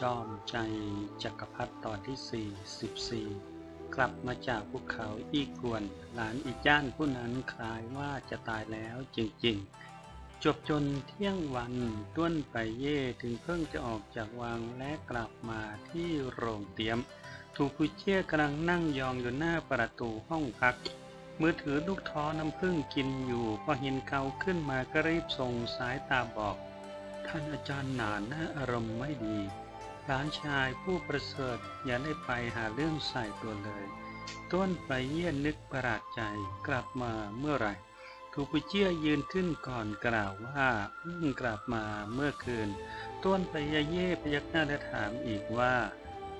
จอมใจจักรพรรดิตอนที่44กลับมาจากภูเขาอีกวน หลานอีจ้านผู้นั้นคล้ายว่าจะตายแล้วจริงๆ จบจนเที่ยงวันต้วนไปเย่ถึงเพิ่งจะออกจากวังและกลับมาที่โรงเตียม ถูกผู้เชี่ยกำลังนั่งยองอยู่หน้าประตูห้องพัก มือถือลูกท้อน้ำผึ้งกินอยู่ พอเห็นเขาขึ้นมาก็รีบส่งสายตาบอก ท่านอาจารย์หนาหน้าอารมณ์ไม่ดี หลานชายผู้ประเสริฐอย่าได้ไปหาเรื่องใส่ตัวเลย ต้นไปเยี่ยนนึกประหลาดใจกลับมาเมื่อไหร่ถูปุเจียยืนขึ้นก่อนกล่าวว่าเพิ่งกลับมาเมื่อคืน ต้นไปยเย่พยักหน้าและถามอีกว่า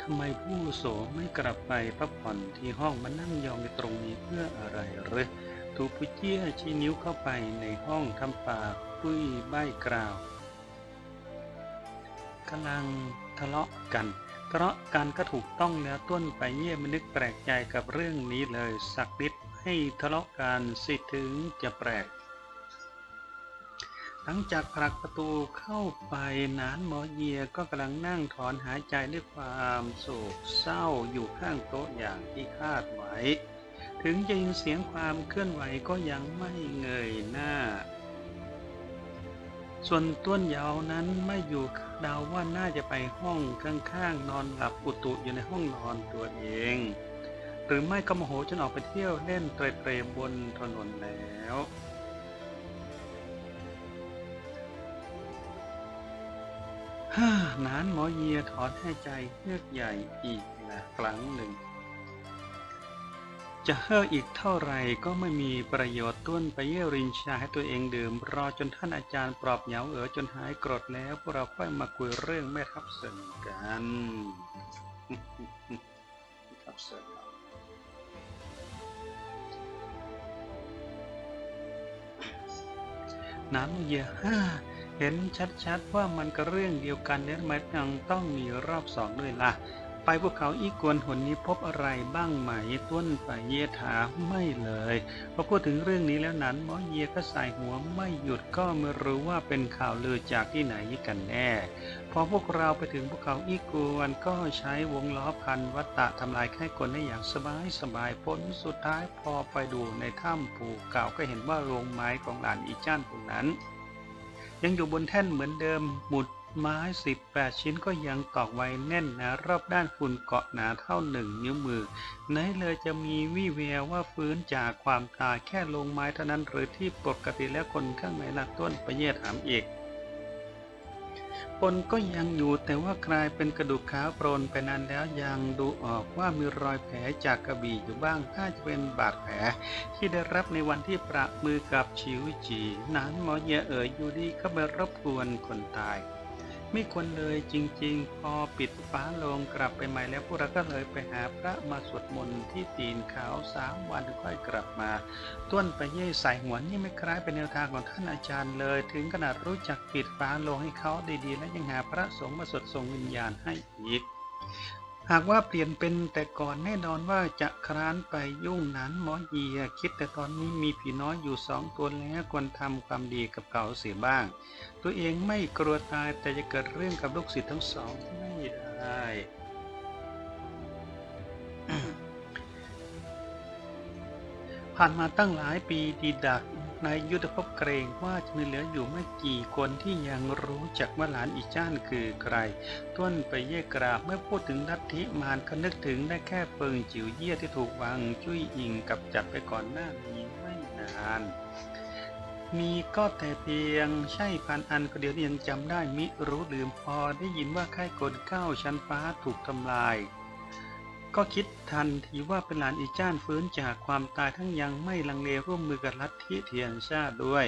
ทำไมผู้โสไม่กลับไปพักผ่อนที่ห้องมานั่งยองอยู่ตรงนี้เพื่ออะไรหรือถูปุเจี้ยชี้นิ้วเข้าไปในห้องทำปากปุ้ยใบกล่าวกำลัง ทะเลาะกันทะเลาะกันก็ถูกต้องแล้วต้นไปเยี่ยมนึกแปลกใจกับเรื่องนี้เลย สักนิดให้ทะเลาะกันสิถึงจะแปลก หลังจากผลักประตูเข้าไปนานหมอเยียก็กำลังนั่งถอนหายใจด้วยความโศกเศร้าอยู่ข้างโต๊ะอย่างที่คาดไว้ ถึงจะยินเสียงความเคลื่อนไหวก็ยังไม่เงยหน้า ส่วนต้นยาวนั้นไม่อยู่เดาวว่าน่าจะไปห้องข้างๆ นอนหลับอุตุอยู่ในห้องนอนตัวเอง หรือไม่ก็โมโหจนออกไปเที่ยวเล่นเตรๆบนถนนแล้วฮ่านานหมอเยียถอนให้ใจเฮือกใหญ่อีกละครั้งหนึ่ง จะเฮ่ออีกเท่าไหร่ก็ไม่มีประโยชน์ต้นไปเย่รินชาให้ตัวเองดื่ม รอจนท่านอาจารย์ปลอบเหยาเอ๋อจนหายกรธแล้วพวกเราค่อยมาคุยเรื่องไม่รับเสนกันรับเสนน้ำเยียฮ่าเห็นชัดๆว่ามันก็เรื่องเดียวกันแล้วทำไมยังต้องมีรอบสองด้วยล่ะ ไปภูเขาอีกวนหนนี้พบอะไรบ้างไหมต้นไปเยถาไม่เลยพอพูดถึงเรื่องนี้แล้วนั้นหมอเยก็ใส่หัวไม่หยุดก็ไม่รู้ว่าเป็นข่าวลือจากที่ไหนกันแน่ พอพวกเราไปถึงภูเขาอีกวนก็ใช้วงล้อพันวัตตะทำลายแค่คนได้อย่างสบายสบายผลสุดท้ายพอไปดูในถ้ำภูเก่าก็เห็นว่าโรงไม้ของหลานอีจ้านตรงนั้น ยังอยู่บนแท่นเหมือนเดิมหมุด ไม้สิบแปดชิ้นก็ยังตอกไว้แน่นหนะรอบด้านฝุ่นเกาะหนาเท่าหนึ่งนิ้วมือไหนเลยจะมีวี่แววว่าฟื้นจากความตายแค่ลงไม้เท่านั้นหรือที่ปกติแล้วคนข้างในหลักต้นประเยศถามอีกปนก็ยังอยู่แต่ว่ากลายเป็นกระดูกขาวโปรนไปนานแล้วยังดูออกว่ามีรอยแผลจากกระบี่อยู่บ้างถ้าจะเป็นบาดแผล ที่ได้รับในวันที่ประมือกับชิวจีนานหมอเยเอ๋ยอยู่ดีก็ไปรบกวนคนตาย ไม่ควรเลยจริงๆ พอปิดฟ้าลงกลับไปใหม่แล้วพวกเราก็เลยไปหาพระมาสวดมนต์ที่ตีนเขาสามวันค่อยกลับมา ต้นไปเย่ใส่หัวนี่ไม่คล้ายเป็นแนวทางของท่านอาจารย์เลย ถึงขนาดรู้จักปิดฟ้าลงให้เขาดีๆ และยังหาพระสงฆ์มาสวดส่งวิญญาณให้อีก หากว่าเปลี่ยนเป็นแต่ก่อนแน่นอนว่าจะคร้านไปยุ่งนั้นหมอเยียคิดแต่ตอนนี้มีผีน้อยอยู่สองตัวแล้วควรทำความดีกับเขาเสียบ้าง ตัวเองไม่กลัวตายแต่จะเกิดเรื่องกับลูกศิษย์ทั้งสองไม่ได้ผ่านมาตั้งหลายปีดีดัก นายยุทธภพเกรงว่าจะมีเหลืออยู่ไม่กี่คนที่ยังรู้จักว่าหลานอีจ้านคือใคร ต้นไปเย่กราบเมื่อพูดถึงลัทธิมารก็นึกถึงได้แค่เปิงจิ๋วเยี่ยที่ถูกวางจุ้ยอิงกับจับไปก่อนหน้านี้ไม่นานมีก็แต่เพียงใช่พันอันก็เดียวที่ยังจำได้มิรู้ลืมพอได้ยินว่าค่ายกลเก้าชั้นฟ้าถูกทำลาย ก็คิดทันทีว่าเป็นหลานอีจ้านฟื้นจากความตายทั้งยังไม่ลังเลร่วมมือกับลัทธิเทียนชาด้วย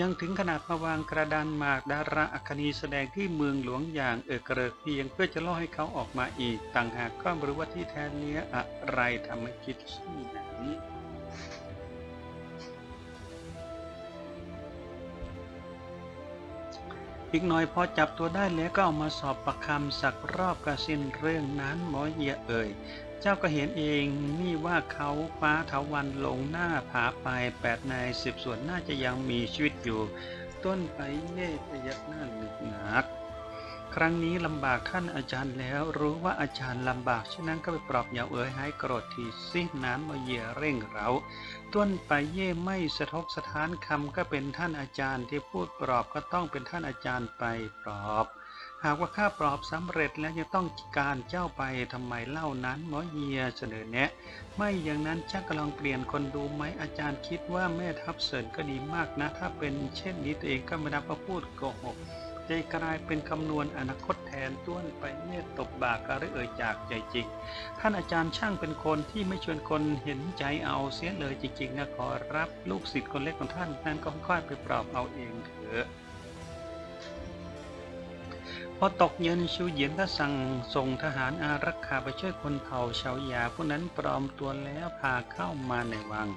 ยังถึงขนาดมาวางกระดานหมากดาราอัคนีแสดงที่เมืองหลวงอย่างเอกระเริกเพียงเพื่อจะล่อให้เขาออกมาอีก ต่างหากก็ไม่รู้ว่าที่แท้เนี้ยอะไรทำให้คิดเช่นนั้น อีกหน่อยพอจับตัวได้แล้วก็เอามาสอบประคำสักรอบกระสิ้นเรื่องนั้นหมอเยียเอ่ย เจ้าก็เห็นเองนี่ว่าเขาฟ้าเถาวันลงหน้าผาไปแปดนายสิบส่วนน่าจะยังมีชีวิตอยู่ ต้นไปเย่พยักหน้าหนึกหนัก ครั้งนี้ลำบากท่านอาจารย์แล้วรู้ว่าอาจารย์ลำบากฉะนั้นก็ไปปลอบอย่าเอ๋ยให้โกรธทีสิน้ำมาเยี่ยเร่งเราต้นไปเย่ไม่สะทกสถานคำก็เป็นท่านอาจารย์ที่พูดปลอบก็ต้องเป็นท่านอาจารย์ไปปลอบ หากว่าข้าปลอบสำเร็จแล้วยังต้องการเจ้าไปทำไมเล่านั้นหมอเยียเสนอแนะ ไม่อย่างนั้นจะกำลังเปลี่ยนคนดูไหมอาจารย์คิดว่าแม่ทัพเสริญก็ดีมากนะ ถ้าเป็นเช่นนี้ตัวเองก็ไม่นับว่าพูดโกหก ใจกลายเป็นคำนวณอนาคตแทนต้วนไปเมื่ตบบากกระเอ่ยจากใจจริง ท่านอาจารย์ช่างเป็นคนที่ไม่ชวนคนเห็นใจเอาเสียเลยจริงๆนะขอรับลูกศิษย์คนเล็กของท่านนั้นก็ค่อยๆไปปลอบเอาเองเถอะพอตกเย็นชูเหยียนก็สั่งส่งทหารอารักขาไปช่วยคนเผ่าชาวยาผู้นั้นปลอมตัวแล้วพาเข้ามาในวัง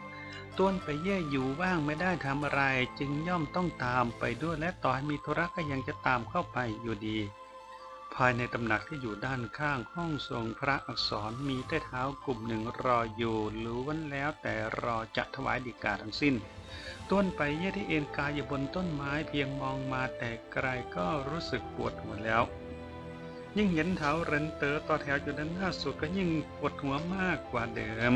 ต้วนไปเย่อยู่ว่างไม่ได้ทำอะไร จึงย่อมต้องตามไปด้วยและต่อให้มีธุระก็ยังจะตามเข้าไปอยู่ดี ภายในตำหนักที่อยู่ด้านข้างห้องทรงพระอักษรมีใต้เท้ากลุ่มหนึ่งรออยู่ล้วนแล้วแต่รอจะถวายดีกาทั้งสิ้น ต้นไปเย่ที่เอ็นกายอยู่บนต้นไม้เพียงมองมาแต่ไกลก็รู้สึกปวดหัวแล้ว ยิ่งเห็นเท้าเรนเตอร์ต่อแถวอยู่ด้านหน้าสุดก็ยิ่งปวดหัวมากกว่าเดิม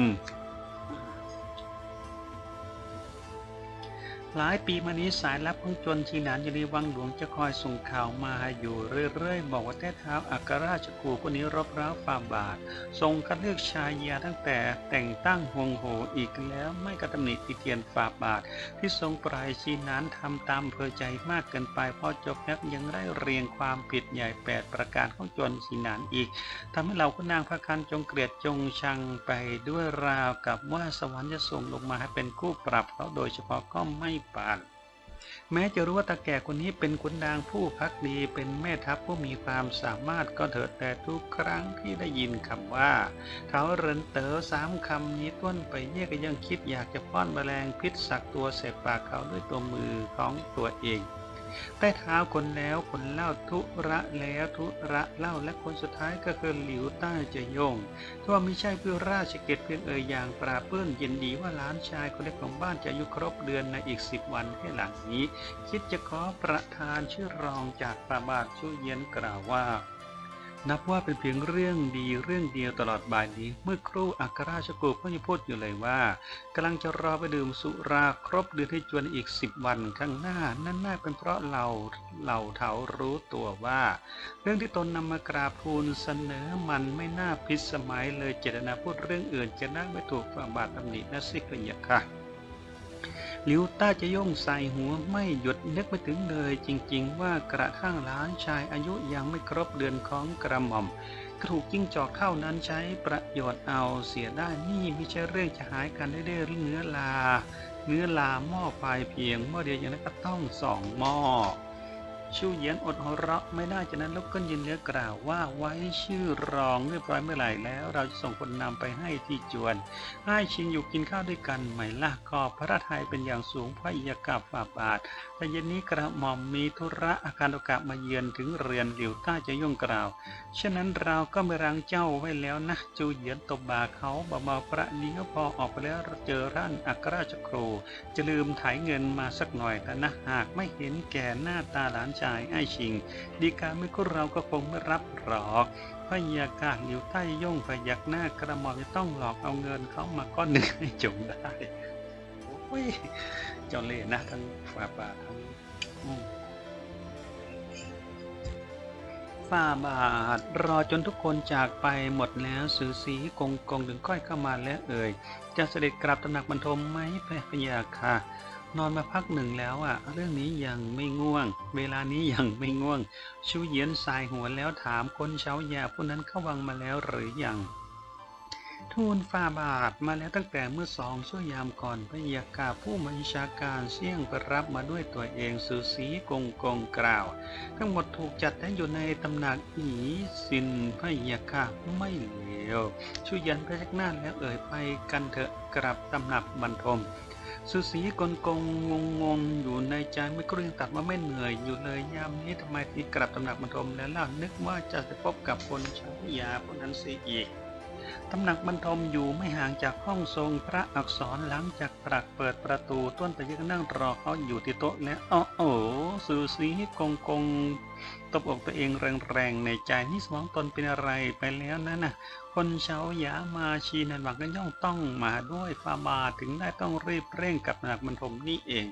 หลายปีมานี้สายลับของจนชีนานยู่ในวังหลวงจะคอยส่งข่าวมาอยู่เรื่อยๆ บอกว่าแท้เท้าอัครราชกูคนนี้รบร้าวฝ่าบาท ทรงคัดเลือกชายาตั้งแต่แต่งตั้งหวงโหอีกแล้วไม่กระตำหนิติเตียนฝ่าบาท ที่ทรงปลายชีนานทำตามเพอใจมากเกินไปพอจบแล้วยังได้เรียงความผิดใหญ่แปดประการของจนชีนานอีกทำให้เราคุณนางพระคันจงเกลียดจงชังไปด้วยราวกับว่าสวรรค์จะส่งลงมาให้เป็นคู่ปรับเขาโดยเฉพาะก็ไม่ปาน แม้จะรู้ว่าตาแก่คนนี้เป็นขุนนางผู้พักดีเป็นแม่ทัพผู้มีความสามารถก็เถิดแต่ทุกครั้งที่ได้ยินคำว่าเขาเรินเต๋อสามคำนี้ต้นไปเย่ก็ยังคิดอยากจะป้อนแมลงพิษสักตัวเสพปากเขาด้วยตัวมือของตัวเอง ใต้เท้าคนแล้วคนเล่าทุระแล้วทุระเล่าและคนสุดท้ายก็คือหลิวต้าเจะยงทว่าไม่ใช่เพื่อราชเกตเพียงเอ่ยอย่างปราเปื้อนยินดีว่าหลานชายคนเล็กของบ้านจะอายุครบเดือนในอีกสิบวันให้หลังนี้ คิดจะขอประทานชื่อรองจากประบาทชูเย็นกล่าวว่า นับว่าเป็นเพียงเรื่องดีเรื่องเดียวตลอดบ่ายนี้ เมื่อครู่อัครราชกุก็ยังพูดอยู่เลยว่ากำลังจะรอไปดื่มสุราครบเดือนให้จวนอีกสิบวันข้างหน้า นั่นน่าเป็นเพราะเราเหล่าเถารู้ตัวว่า เรื่องที่ตนนำมากราบทูลเสนอมันไม่น่าพิสมัยเลยเจตนาพูดเรื่องอื่นจะน่าไม่ถูกฝ่าบาทตำหนินะสิกระยะค่ะ หลิวต้าจะย่งใส่หัวไม่หยุดนึกไปถึงเลย จริงๆ ว่ากระทั่งหลานชายอายุยังไม่ครบเดือนของกระหม่อมก็ถูกจิ้งจอกเข้านั้นใช้ประโยชน์เอาเสียได้นี่ไม่ใช่เรื่องจะหายกันได้เรื่อยๆเนื้อลา เนื้อลาหม้อไฟเพียงหม้อเดียวอย่างนั้นก็ต้องสองหม้อ ชูเหยียนอดหัวเราะไม่ได้จากนั้นลุกขึ้นยืนเนื้อกล่าวว่าไว้ชื่อรองเรียบร้อยเมื่อไหร่แล้ว เราจะส่งคนนำไปให้ที่จวนให้ชิงอยู่กินข้าวด้วยกันไหมล่ะขอบพระทัยเป็นอย่างสูงพระอิยากับฝ่าบาทแต่เย็นนี้กระหม่อมมีธุระอาการโอกาสมาเยือนถึงเรือนหลิวต้าจะย่งกล่าว ฉะนั้นเราก็ไม่รังเจ้าไว้แล้วนะ จูเหยียนตบบาเขาเบาๆประเดี๋ยวพอออกไปแล้วเจอร่านอัครราชครูจะลืมถ่ายเงินมาสักหน่อยแต่นะหากไม่เห็นแก่หน้าตาหลานชายไอ้ชิง ดีการไม่ก็เราก็คงไม่รับหรอกพยากาศหลิวใต้ย่งพยักหน้ากระหม่อมจะต้องหลอกเอาเงินเขามาก้อนหนึ่งให้จงได้โอ้ย เจ้าเล่ห์นะทั้งฝ่าบาททั้งฝ่าบาทรอจนทุกคนจากไปหมดแล้วสือสีกงกงถึงค่อยเข้ามาและเอ่ย จะเสด็จกลับตำหนักบรรทมไหมพระพยาค่ะ นอนมาพักหนึ่งแล้วอะ เรื่องนี้ยังไม่ง่วง เวลานี้ยังไม่ง่วง ชูเยียนสายหัวแล้วถามคนเช้ายาผู้นั้นเข้าวังมาแล้วหรือยัง ทูลฝ่าบาทมาแล้วตั้งแต่เมื่อสองชั่วยามก่อนพระยากาผู้บัญชาการเสี่ยงไปรับมาด้วยตัวเองสือสีกงกงกล่าว ทั้งหมดถูกจัดให้อยู่ในตำหนักอีสินพระยาค่ะไม่เลวชูยันพระยักหน้าแล้วเอ่ยไปกันเถอะกลับตำหนักบรรทมสุสีกลกงงงงงอยู่ในใจไม่กรี้ตัดว่าไม่เหนื่อยอยู่เลยยามนี้ทำไมที่กลับตำหนักบรรทมแล้วล่ะนึกว่าจะไปพบกับคนชาวยาพวกนั้นเสียอีก ตำหนักบรรทมอยู่ไม่ห่างจากห้องทรงพระอักษรหลังจากปรักเปิดประตูต้นไปยังนั่งรอเขาอยู่ที่โต๊ะแล้วอ๋อโอ้สูสีกงกงตบอกตัวเองแรงๆในใจนี่สมองตนเป็นอะไรไปแล้วนั่นน่ะ คนเช้าหยามาชีนันหวังก็ย่องต้องมาด้วยฟาบาถึงได้ต้องรีบเร่งกับหนักบรรทมนี่เอง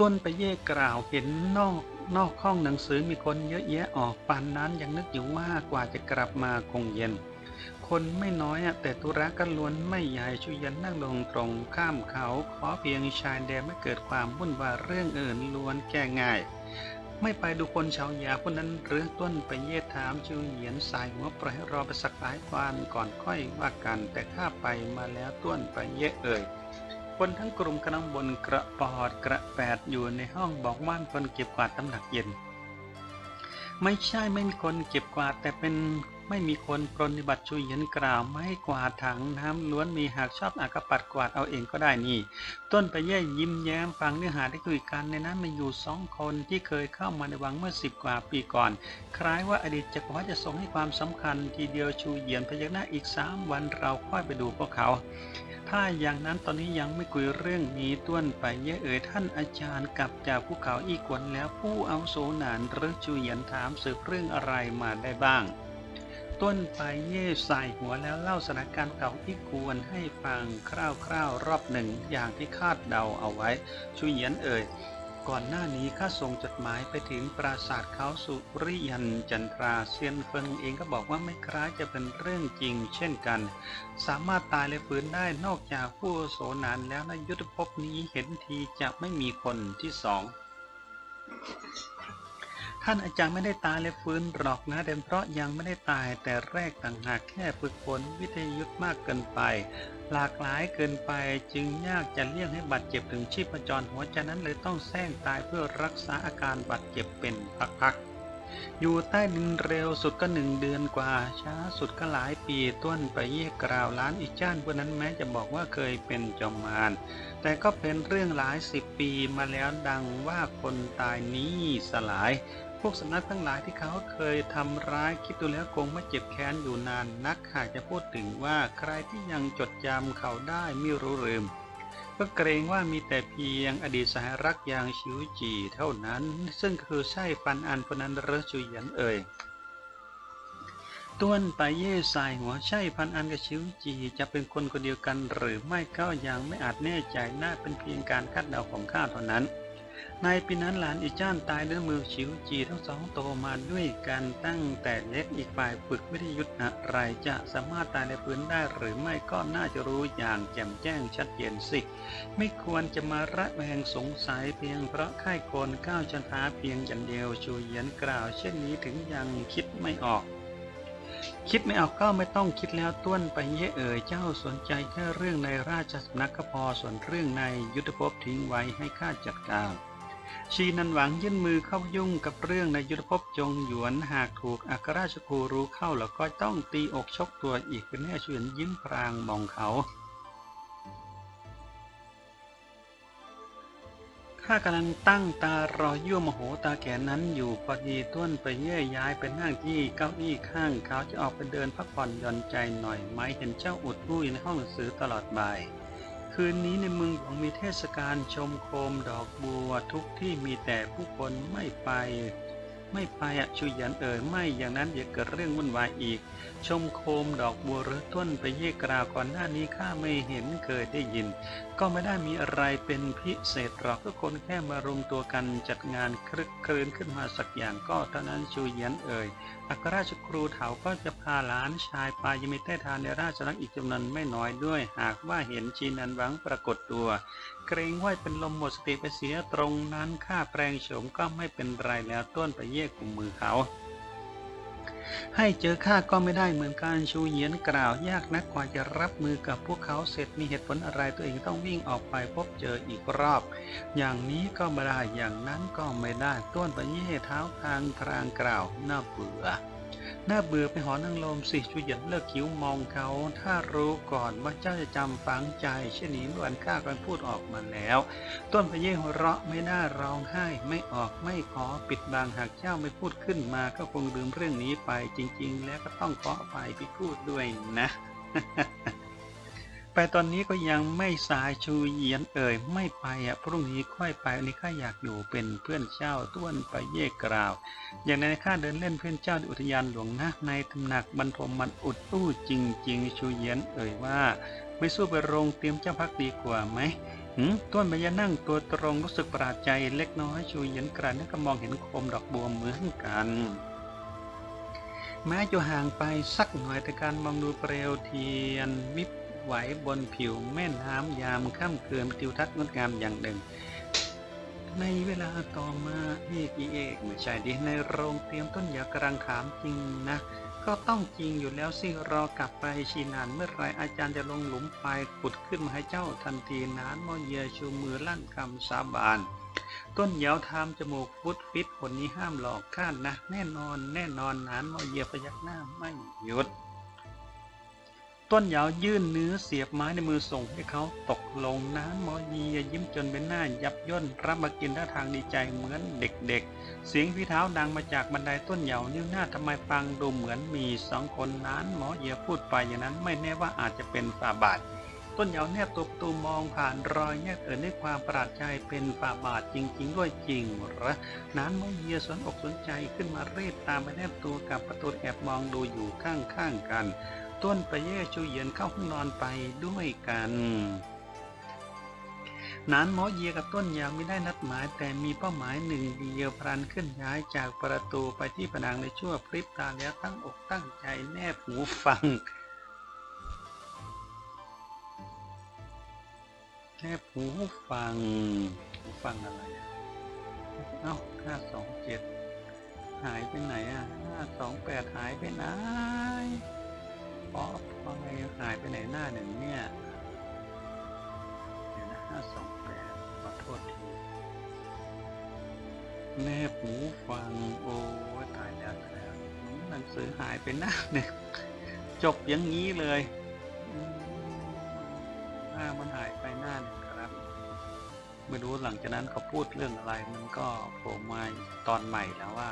ต้นไปเย่กล่าวเห็นนอกนอกห้องหนังสือมีคนเยอะแยะออกปานนั้นยังนึกอยู่ว่ากว่าจะกลับมาคงเย็น คนไม่น้อยอะแต่ธุระก็ล้วนไม่ใหญ่ชุยันนั่งลงตรงข้ามเขา ขอเพียงชายแดนไม่เกิดความวุ่นวายเรื่องอื่นล้วนแก้ง่าย ไม่ไปดูคนชาวยาพวกนั้นหรือต้นไปเย่ถามชิวเหยียนสายหัวปล่อยให้รอไปสักหลายวันก่อนค่อยว่ากันแต่ข้าไปมาแล้วต้วนไปเย่เอ่ยคนทั้งกลุ่มกำลังบนกระปอดกระแปดอยู่ในห้องบอกว่านคนเก็บกวาดตำหนักเย็น ไม่ใช่ไม่มีคนเก็บกวาดแต่เป็นไม่มีคนปรนนิบัติช่วยเย็นกล่าวไม่ให้กวาดถังน้ำล้วนมีหากชอบอากปัดกวาดเอาเองก็ได้นี่ ต้นไปแย่ยิ้มแย้มฟังเนื้อหาที่คุยกันในนั้นมีอยู่สองคนที่เคยเข้ามาในวังเมื่อสิบกว่าปีก่อน คล้ายว่าอดีตจักรพรรดิจะทรงให้ความสำคัญทีเดียวชูเยียนพยักหน้าอีกสามวันเราค่อยไปดูพวกเขา ถ้าอย่างนั้นตอนนี้ยังไม่คุยเรื่องนี้ต้วนไปเย่เอ๋ยท่านอาจารย์กลับจากภูเขาอีกวนแล้วผู้เอาโสนานหรือจูเหยียนถามสืบเรื่องอะไรมาได้บ้าง ต้นไปเย่ใส่หัวแล้วเล่าสถานการณ์เก่าที่ควรให้ฟังคร่าวๆรอบหนึ่งอย่างที่คาดเดาเอาไว้ชูเหยียนเอ่ย ก่อนหน้านี้ข้าส่งจดหมายไปถึงปราสาทเขาสุริยันจันทราเซียนเฟิงเองก็บอกว่าไม่คล้ายจะเป็นเรื่องจริง เช่นกัน สามารถตายและฟื้นได้นอกจากผู้โสนานแล้วในยุทธภพนี้เห็นทีจะไม่มีคนที่สอง ท่านอาจารย์ไม่ได้ตายและฟื้นหรอกนะเดนเพราะยังไม่ได้ตายแต่แรกต่างหากแค่ฝึกฝนวิทยุทธ์มากเกินไป หลากหลายเกินไปจึงยากจะเลี่ยงให้บาดเจ็บถึงชีพจรหัวใจนั้นเลยต้องแซงตายเพื่อรักษาอาการบาดเจ็บเป็นพักๆอยู่ใต้ดินเร็วสุดก็หนึ่งเดือนกว่า ช้าสุดก็หลายปีต้นไปเยี่ยกล่าวล้านอีจ้านพวกนั้นแม้จะบอกว่าเคยเป็นจอมมารแต่ก็เป็นเรื่องหลายสิบปีมาแล้วดังว่าคนตายนี้สลาย วกสำนักทั้งหลายที่เขาเคยทำร้ายคิดดูแล้วคงไม่เจ็บแค้นอยู่นานนักหากจะพูดถึงว่าใครที่ยังจดจำเขาได้ไม่รู้ลืมก็เกรงว่ามีแต่เพียงอดีตสหรักอย่างชิวจีเท่านั้น ซึ่งคือใช่ฟันอันพนันเรอชุยยันเอ่ยต้วนไปเย่สายหัวใช่พันอันกับชิวจีจะเป็นคนคนเดียวกันหรือไม่ก็ยังไม่อาจแน่ใจน่าเป็นเพียงการคาดเดาของข้าเท่านั้น ในปีนั้นหลานอีจ้านตายด้วยมือชิวจีทั้งสองโตมาด้วยกันตั้งแต่เล็กอีกฝ่ายฝึกวิทยุทธ์อะไรจะสามารถตายในพื้นได้หรือไม่ก็น่าจะรู้อย่างแจ่มแจ้งชัดเจนสิ ไม่ควรจะมาระแวงสงสัยเพียงเพราะค่ายโกนก้าวชนท้าเพียงอย่างเดียวชูเยียนกล่าว เช่นนี้ถึงยังคิดไม่ออกคิดไม่ออกก็ไม่ต้องคิดแล้วต้วนไปเย่เอ๋ยเจ้าสนใจแค่เรื่องในราชสำนักก็พอส่วนเรื่องในยุทธภพทิ้งไว้ให้ข้าจัดการ ชีนันหวังยื่นมือเข้ายุ่งกับเรื่องในยุทธภพจงหยวนหากถูกอัครราชครูรู้เข้าแล้วก็ต้องตีอกชกตัวอีกเป็นแน่ชวนยิ้มพรางมองเขาข้ากำลังตั้งตารอยั่วโมโหตาแก่นั้นอยู่พอดีต้นไปเย่ยย้ายไปนั่งที่เก้าอี้ข้างเขาจะออกไปเดินพักผ่อนหย่อนใจหน่อยไหมเห็นเจ้าอุดอุ้ยในห้องหนังสือตลอดบ่าย คืนนี้ในเมืองหลวงมีเทศกาลชมโคมดอกบัวทุกที่มีแต่ผู้คนไม่ไป ไม่ไปอะชุยันเอ่ยไม่อย่างนั้นเดี๋ยวเกิดเรื่องวุ่นวายอีก ชมโคมดอกบัวหรือต้นไปเย่กราวก่อนหน้านี้ข้าไม่เห็นเคยได้ยิน ก็ไม่ได้มีอะไรเป็นพิเศษหรอกทุกคนแค่มารวมตัวกันจัดงานคลึกครื้นขึ้นมาสักอย่างก็เท่านั้นชูเยียนเอ่ยอัครราชครูเถาก็จะพาหลานชายไปยังมีใต้ทานในราชนักอีกจำนวนไม่น้อยด้วย หากว่าเห็นชีนันหวังปรากฏตัว เกรงว่าเป็นลมหมดสติไปเสียตรงนั้นข้าแปลงโฉมก็ไม่เป็นไรแล้วต้นไปเย่กุมมือเขา ให้เจอข้าก็ไม่ได้เหมือนการชูเหยียนกล่าว ยากนักกว่าจะรับมือกับพวกเขาเสร็จมีเหตุผลอะไรตัวเองต้องวิ่งออกไปพบเจออีกรอบ อย่างนี้ก็ไม่ได้อย่างนั้นก็ไม่ได้ต้นไปเย่เท้าทางพรางกล่าวน่าเบื่อ น่าเบื่อไปหอนั่งลมสิจุยหยันเลิกคิ้วมองเขา ถ้ารู้ก่อนว่าเจ้าจะจำฝังใจเช่นนี้เมื่อวันข้าก็พูดออกมาแล้ว ต้นพะเยหัวเราะไม่น่าร้องไห้ไม่ออกไม่ขอปิดบังหากเจ้าไม่พูดขึ้นมาก็คงลืมเรื่องนี้ไปจริง ๆ แล้วก็ต้องขออภัยพี่พูดด้วยนะ ไปตอนนี้ก็ยังไม่สายชูเยียนเอ่ยไม่ไปอะพรุ่งนี้ค่อยไปวันนี้ข้าอยากอยู่เป็นเพื่อนเจ้าต้วนไปเย่กล่าว อย่างในข้าเดินเล่นเพื่อนเจ้าที่อุทยานหลวงนะในตำหนักบรรทมมันอุดอู้จริง ๆ ชูเยียนเอ่ยว่า ไม่สู้ไปโรงเตรียมเจ้าพักดีกว่าไหมหืมต้วนใบยานั่งตัวตรงรู้สึกประหลาดใจเล็กน้อยชูเยียนกระนั้นก็มองเห็นโคมดอกบัวเหมือนกันแม้จะห่างไปสักหน่อยแต่การมองดูเปลวเทียนวิบ ไหวบนผิวแม่น้ำยามค่ำคืนทิวทัศน์งดงามอย่างหนึ่ง ในเวลาต่อมาเอกอีเอกไม่ใช่ดิในโรงเตรียมต้นยากำลังถามจริงนะ ก็ต้องจริงอยู่แล้วสิรอกลับไปชีนานเมื่อไรอาจารย์จะลงหลุมไปขุดขึ้นมาให้เจ้าทันทีนานมอเยชูมือลั่นคำสาบานต้นเหยาวทำจมูกฟุดฟิตคนนี้ห้ามหลอกข้านนะ แน่นอนแน่นอนนานมอเยียพยักหน้าไม่หยุด ต้นเหยาวยื่นเนื้อเสียบไม้ในมือส่งให้เขาตกลงน้ำมอเยียยิ้มจนเป็นหน้ายับย่นรับมากินท่าทางดีใจเหมือนเด็กๆ เสียงพี่เท้าดังมาจากบันไดต้นเหยานิ้วหน้าทำไมฟังดูเหมือนมีสองคนนั้นหมอเยียพูดไปอย่างนั้นไม่แน่ว่าอาจจะเป็นฝาบาท ต้นเหยาแนบตัวตูมองผ่านรอยแยกเอ่ยด้วยความประหลาดใจเป็นฝาบาทจริง ๆ ด้วยจริงหรอนั้นหมอเยียสนอกสนใจขึ้นมาเรีบตามไปแนบตัวกับประตูแอบมองดูอยู่ข้างๆกัน ต้นประเย่ชูเหยียนเข้าห้องนอนไปด้วยกันนานหมอเยียกับต้นยาวไม่ได้นัดหมาย แต่มีเป้าหมายหนึ่งเดียวพลันขึ้นย้ายจากประตูไปที่ผนังในชั่วพริบตาแล้วตั้งอกตั้งใจแนบหูฟัง แนบหูฟังหูฟังอะไร เอ้าห้าสองเจ็ดหายไปไหนอะห้าสองแปดหายไปไหน อ๋อพอไงหายไปไหนหน้าหนึ่งเนี่ย เดี๋ยวนะห้าสองแปดขอโทษที แนบหูฟังโอ้ตายแล้วตายแล้วหนังสือหายไปหน้าหนึ่งจบอย่างนี้เลยหน้ามันหายไปหน้าหนึ่งครับ ไม่รู้หลังจากนั้นเขาพูดเรื่องอะไรมันก็โผล่มาตอนใหม่แล้วว่า